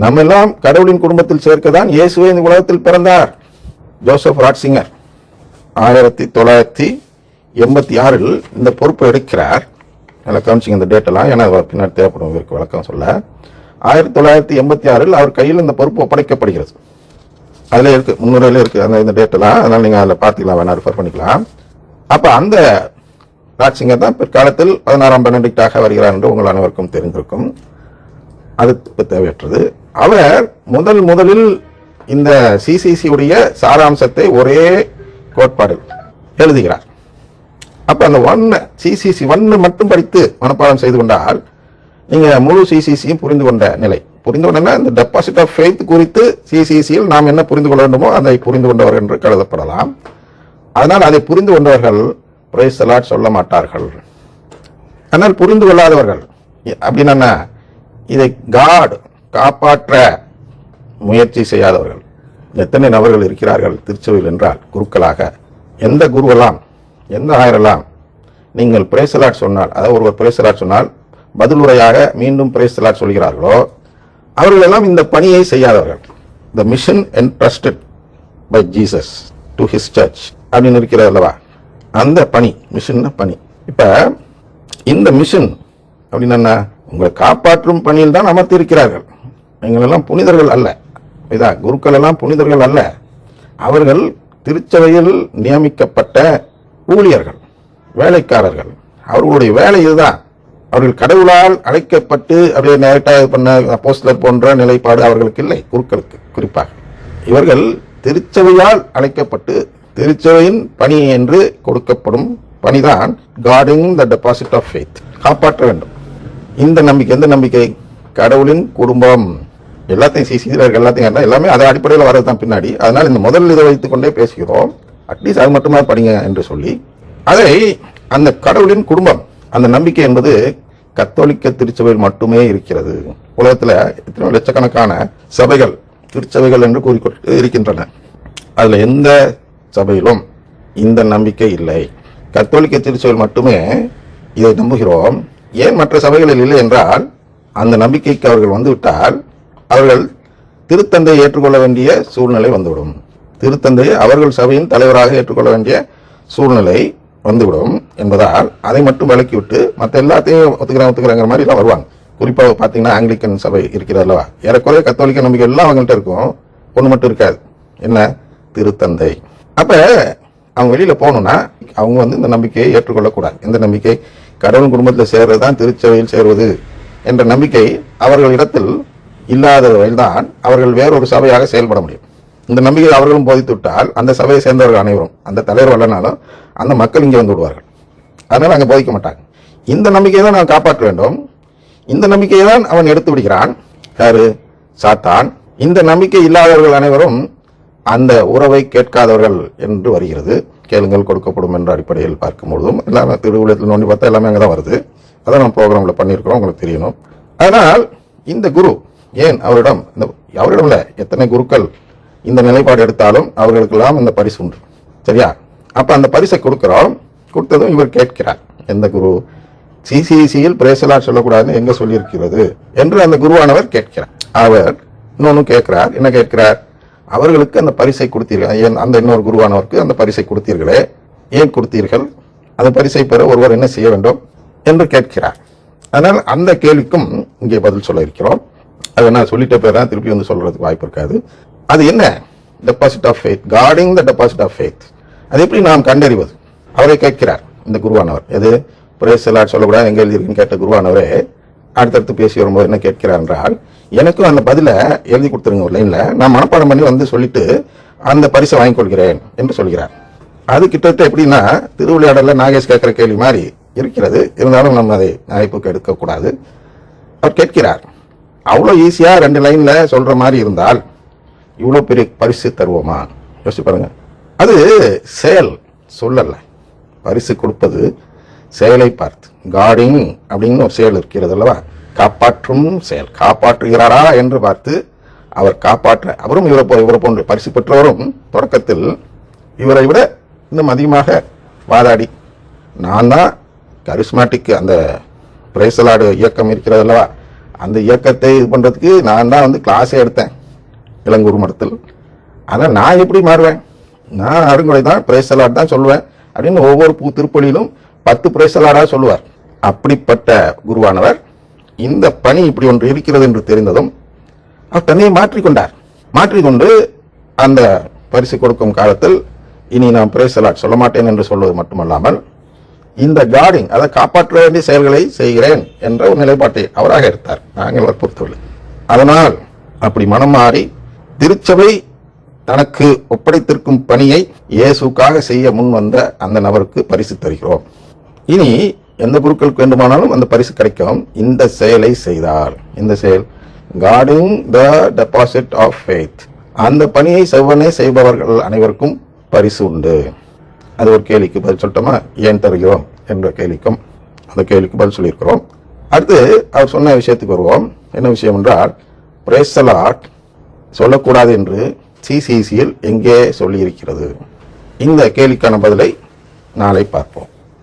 நம்ம எல்லாம் கடவுளின் குடும்பத்தில் சேர்க்க தான் இந்த உலகத்தில் பிறந்தார். ஜோசப் ராட்சிங்கர் ஆயிரத்தி தொள்ளாயிரத்தி எண்பத்தி ஆறில் இந்த பொறுப்பை எடுக்கிறார். நல்லா கவனிச்சிங்க இந்த டேட்டெல்லாம் ஏன்னா பின்னர் பின்னாடி தேவைப்படும் இவருக்கு விளக்கம் சொல்ல. ஆயிரத்தி தொள்ளாயிரத்தி எண்பத்தி ஆறில் அவர் கையில் இந்த பொறுப்பு ஒப்படைக்கப்படுகிறது. அதில் இருக்குது முன்னுரையிலே இருக்குது அந்த இந்த டேட்டெல்லாம். அதனால் நீங்கள் அதில் பார்த்துக்கலாம் வேணா ரெஃபர் பண்ணிக்கலாம். அப்போ அந்த ராட்சிங்கர் தான் பிற்காலத்தில் பதினாறாம் பன்னெண்டுக்காக வருகிறார் என்று உங்கள் அனைவருக்கும் தெரிந்திருக்கும். அது இப்போ தேவையற்றது. அவர் முதல் முதலில் இந்த சிசிசி உடைய சாராம்சத்தை ஒரே கோட்பாடு எழுதுகிறார். அப்போ அந்த ஒன்று சிசிசி ஒன்னு மட்டும் படித்து மனப்பாடம் செய்து கொண்டால் நீங்கள் முழு சிசிசியும் புரிந்து கொண்ட நிலை. புரிந்து கொண்டனா இந்த டெபாசிட் ஆஃப் ஃபெய்த் குறித்து சிசிசியில் நாம் என்ன புரிந்து கொள்ள வேண்டுமோ அதை புரிந்து கொண்டவர் என்று கருதப்படலாம். அதனால் அதை புரிந்து கொண்டவர்கள் பிரைஸ் அலாட் சொல்ல மாட்டார்கள். ஆனால் புரிந்து கொள்ளாதவர்கள் அப்படின்னா இதை காட் காப்பாற்ற முயற்சி செய்யாதவர்கள். எத்தனை நபர்கள் இருக்கிறார்கள் திருச்சபையில் என்றால் குருக்களாக. எந்த குருவெல்லாம் எந்த ஆயரெல்லாம் நீங்கள் பிரேசலாட் சொன்னால் அதாவது ஒருவர் பிரேசலாட் சொன்னால் பதிலுரையாக மீண்டும் பிரேசலாட் சொல்கிறார்களோ அவர்கள் எல்லாம் இந்த பணியை செய்யாதவர்கள். The mission trusted by Jesus to his church அப்படின்னு இருக்கிறது அல்லவா? அந்த பணி மிஷன் பணி. இப்போ இந்த மிஷன் அப்படின்னு என்ன? உங்களை காப்பாற்றும் பணியில் தான் அமர்த்திருக்கிறார்கள் எங்களெல்லாம் நீங்கள் எல்லாம் புனிதர்கள் அல்ல. இதா குருக்கள் எல்லாம் புனிதர்கள் அல்ல. அவர்கள் திருச்சபையில் நியமிக்கப்பட்ட ஊழியர்கள் வேலைக்காரர்கள். அவர்களுடைய வேலை இதுதான். அவர்கள் கடவுளால் அழைக்கப்பட்டு அப்படியே நேரட்டாக பண்ண போஸ்டர் போன்ற நிலைப்பாடு அவர்களுக்கு இல்லை குருக்களுக்கு குறிப்பாக. இவர்கள் திருச்சபையால் அழைக்கப்பட்டு திருச்சபையின் பணி என்று கொடுக்கப்படும் பணிதான் guarding the deposit of faith காப்பாற்ற வேண்டும். இந்த நம்பிக்கை எந்த நம்பிக்கை. கடவுளின் குடும்பம். எல்லாத்தையும் சிசிதர்கள் எல்லாத்தையும் எல்லாமே அதன் அடிப்படையில் வர்றது தான் பின்னாடி. அதனால் இந்த முதல் இதை வைத்துக் கொண்டே பேசுகிறோம். அட்லீஸ்ட் அது மட்டுமா படிங்க என்று சொல்லி. அதை அந்த கடவுளின் குடும்பம் அந்த நம்பிக்கை என்பது கத்தோலிக்க திருச்சபையில் மட்டுமே இருக்கிறது. உலகத்தில் எத்தனை லட்சக்கணக்கான சபைகள் திருச்சபைகள் என்று கூறிக்கொண்டு இருக்கின்றன. அதில் எந்த சபையிலும் இந்த நம்பிக்கை இல்லை. கத்தோலிக்க திருச்சபையில் மட்டுமே இதை நம்புகிறோம். ஏன் மற்ற சபைகளில் இல்லை என்றால் அந்த நம்பிக்கைக்கு அவர்கள் வந்துவிட்டால் அவர்கள் திருத்தந்தையை ஏற்றுக்கொள்ள வேண்டிய சூழ்நிலை வந்துவிடும். திருத்தந்தையை அவர்கள் சபையின் தலைவராக ஏற்றுக்கொள்ள வேண்டிய சூழ்நிலை வந்துவிடும் என்பதால் அதை மட்டும் விலக்கிவிட்டு மற்ற எல்லாத்தையும் ஒத்துக்கிறேன் ஒத்துக்கிறேங்கிற மாதிரி எல்லாம் வருவாங்க. குறிப்பாக பார்த்தீங்கன்னா ஆங்கிலிக்கன் சபை இருக்கிறது அல்லவா? ஏறக்குறைய கத்தோலிக்க நம்பிக்கை எல்லாம் அவங்கள்ட்ட இருக்கும். ஒன்று மட்டும் இருக்காது. என்ன? திருத்தந்தை. அப்போ அவங்க வெளியில் போகணும்னா அவங்க வந்து இந்த நம்பிக்கையை ஏற்றுக்கொள்ளக்கூடாது. இந்த நம்பிக்கை? கடவுள் குடும்பத்தில் சேர்றது தான் திருச்சபையில் சேர்வது என்ற நம்பிக்கை அவர்களிடத்தில் இல்லாதவர்கள் தான் அவர்கள் வேறொரு சபையாக செயல்பட முடியும். இந்த நம்பிக்கை அவர்களும் போதித்து விட்டால் அந்த சபையை சேர்ந்தவர்கள் அனைவரும் அந்த தலைவர் வரலனாலும் அந்த மக்கள் இங்கே வந்து விடுவார்கள். அதனால் அங்கே போதிக்க மாட்டாங்க. இந்த நம்பிக்கையை தான் நான் காப்பாற்ற வேண்டும். இந்த நம்பிக்கையை தான் அவன் எடுத்து விடுகிறான். யாரு? சாத்தான். இந்த நம்பிக்கை இல்லாதவர்கள் அனைவரும் அந்த உறவை கேட்காதவர்கள் என்று வருகிறது. கேளுங்கள் கொடுக்கப்படும் என்ற அடிப்படையில் பார்க்கும்பொழுதும் எல்லாமே திருவிழத்தில் நோண்டி பார்த்தா எல்லாமே அங்கே தான் வருது. அதை நம்ம ப்ரோக்ராமில் பண்ணியிருக்கிறோம் உங்களுக்கு தெரியணும். அதனால் இந்த குரு ஏன் அவரிடம் இந்த அவரிடம் எத்தனை குருக்கள் இந்த நிலைப்பாடு எடுத்தாலும் அவர்களுக்கெல்லாம் இந்த பரிசு உண்டு. சரியா? அப்போ அந்த பரிசை கொடுக்குறோம் கொடுத்ததும் இவர் கேட்கிறார் எந்த குரு? சிசிசியில் பிரேசலா சொல்லக்கூடாதுன்னு எங்க சொல்லியிருக்கிறது? என்று அந்த குருவானவர் கேட்கிறார். அவர் இன்னொன்னு கேட்கிறார் என்ன கேட்கிறார்? அவர்களுக்கு அந்த பரிசை கொடுத்தீர்கள். ஏன் அந்த இன்னொரு குருவானவருக்கு அந்த பரிசை கொடுத்தீர்களே? ஏன் கொடுத்தீர்கள்? அந்த பரிசை பெற ஒருவர் என்ன செய்ய வேண்டும் என்று கேட்கிறார். அதனால் அந்த கேள்விக்கும் இங்கே பதில் சொல்ல இருக்கிறோம். அதை நான் சொல்லிட்ட பேர் தான் திருப்பி வந்து சொல்றதுக்கு வாய்ப்பு இருக்காது. அது என்ன? Deposit of faith guarding the deposit of faith அது எப்படி நாம் கண்டறிவது? அவரை கேட்கிறார் இந்த குருவானவர். எது? பிரேசலாட் சொல்லக்கூடாது எங்கே எழுதியிருக்குன்னு கேட்ட குருவானவரே அடுத்தடுத்து பேசி வரும்போது என்ன கேட்கிறார் என்றால் எனக்கும் அந்த பதிலை எழுதி கொடுத்துருங்க ஒரு லைன்ல நான் மனப்பாடம் பண்ணி வந்து சொல்லிட்டு அந்த பரிசை வாங்கிக் கொள்கிறேன் என்று சொல்கிறார். அது கிட்டத்தட்ட எப்படின்னா திருவிளையாடல நாகேஷ் கேட்கிற கேள்வி மாதிரி இருக்கிறது. இருந்தாலும் நம்ம அதை நினைப்புக்கு எடுக்கக்கூடாது. அவர் கேட்கிறார் அவ்வளோ ஈஸியாக ரெண்டு லைனில் சொல்கிற மாதிரி இருந்தால் இவ்வளோ பெரிய பரிசு தருவோமா? யோசிச்சு பாருங்க. அது செயல் சொல்லலை. பரிசு கொடுப்பது செயலை பார்த்து. கார்டிங் அப்படின்னு ஒரு செயல் இருக்கிறது அல்லவா? காப்பாற்றும் செயல். காப்பாற்றுகிறாரா என்று பார்த்து அவர் காப்பாற்ற அவரும் இவரை போ இவரை போன்று பரிசு பெற்றவரும் தொடக்கத்தில் இவரை விட இன்னும் அதிகமாக வாதாடி. நான் தான் கரிஸ்மாட்டிக் அந்த பிரேசலாடு இயக்கம் இருக்கிறது அல்லவா? அந்த இயக்கத்தை இது பண்ணுறதுக்கு நான் தான் வந்து கிளாஸே எடுத்தேன் இளங்கூர் மடத்தில். அதான் நான் எப்படி மாறுவேன்? நான் அருங்குறை தான் பிரேசலாட் தான் சொல்லுவேன் அப்படின்னு ஒவ்வொரு பூ திருப்பலியிலும் பத்து பிரேசலாடாக சொல்லுவார். அப்படிப்பட்ட குருவானவர் இந்த பணி இப்படி ஒன்று இருக்கிறது என்று தெரிந்ததும் அவர் தன்னை மாற்றிக்கொண்டார். மாற்றிக்கொண்டு அந்த பரிசு கொடுக்கும் காலத்தில் இனி நான் பிரேசலாட் சொல்ல மாட்டேன் என்று சொல்வது மட்டுமல்லாமல் இந்த கார்டிங் அதை காப்பாற்ற வேண்டிய செயல்களை செய்கிறேன் என்ற ஒரு நிலைப்பாட்டை அவராக எடுத்தார். நாங்கள் வற்புறுத்தவில்லை அதனால் அப்படி மனம் மாறி திருச்சபை தனக்கு ஒப்படைத்திருக்கும் பணியை இயேசுக்காக செய்ய முன் வந்த அந்த நபருக்கு பரிசு தருகிறோம். இனி எந்த குருக்களுக்கு வேண்டுமானாலும் அந்த பரிசு கிடைக்கும். இந்த செயலை செய்தார். இந்த செயல் guarding the deposit of faith அந்த பணியை செவ்வனே செய்பவர்கள் அனைவருக்கும் பரிசு உண்டு. அது ஒரு கேள்விக்கு பதில் சொல்லட்டோமா? ஏன் தருகிறோம் என்ற கேள்விக்கும் அந்த கேள்விக்கு பதில் சொல்லியிருக்கிறோம். அடுத்து அவர் சொன்ன விஷயத்துக்கு வருவோம். என்ன விஷயம் என்றால் பிரேசலாட் சொல்லக்கூடாது என்று சிசிசியில் எங்கே சொல்லியிருக்கிறது? இந்த கேள்விக்கான பதிலை நாளை பார்ப்போம்.